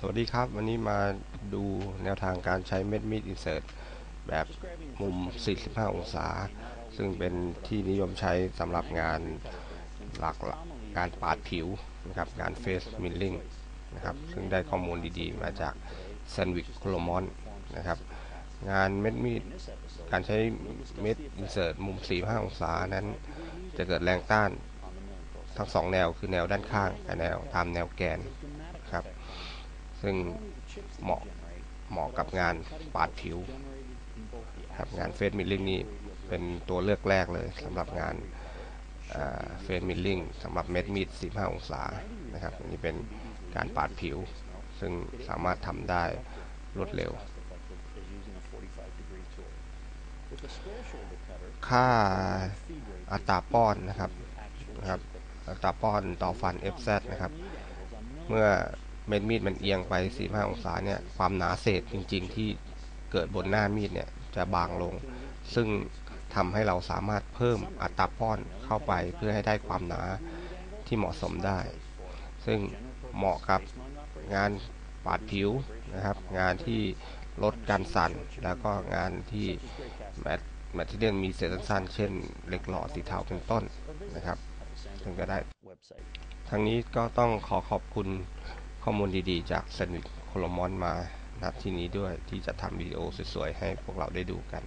สวัสดีครับ วันนี้มาดูแนวทางการใช้เม็ดมีดอินเสิร์ตแบบมุม 45 องศา ซึ่งเป็นที่นิยมใช้สำหรับงานหลักการปาดผิวนะครับงานเฟสมิลลิ่งนะครับซึ่งได้ข้อมูลดีๆ มาจาก s a n d w i c h c o l o m o n นะครับงานเม็ดมีดการใช้เม็ดอินเสิร์ตมุม 45 องศานั้น จะเกิดแรงต้านทั้งสองแนวคือแนวด้านข้างกับแนวตามแนวแกนครับ ซึ่งเหมาะเหมาะกับงานปาดผิวครับงานเฟสมิลลิ่งนี่เป็นตัวเลือกแรกเลยสำหรับงานเฟสมิลลิ่งสำหรับเม็ดมีด45องศานะครับนนี้เป็นการปาดผิว ซึ่งสามารถทำได้รวดเร็ว ค่าอัตราป้อนนะครับนะครับอัตราป้อนต่อฟัน FZ นะครับ เมื่อ เม็ดมีดมันเอียงไป 45 องศาเนี่ยความหนาเศษจริงๆ ที่เกิดบนหน้ามีดเนี่ยจะบางลง ซึ่งทำให้เราสามารถเพิ่มอัตราป้อนเข้าไปเพื่อให้ได้ความหนาที่เหมาะสมได้ ซึ่งเหมาะกับงานปาดผิวนะครับ งานที่ลดการสั่น แล้วก็งานที่แมทแมทที่เรียนมีเศษสั้นๆเช่นเหล็กหล่อสีเทาเป็นต้นนะครับ ซึ่งก็ได้ทั้งนี้ก็ต้องขอขอบคุณ ข้อมูลดีๆ จากสนิทโคลมอนมาณที่นี้ด้วยที่จะทำวิดีโอสวยๆ ให้พวกเราได้ดูกัน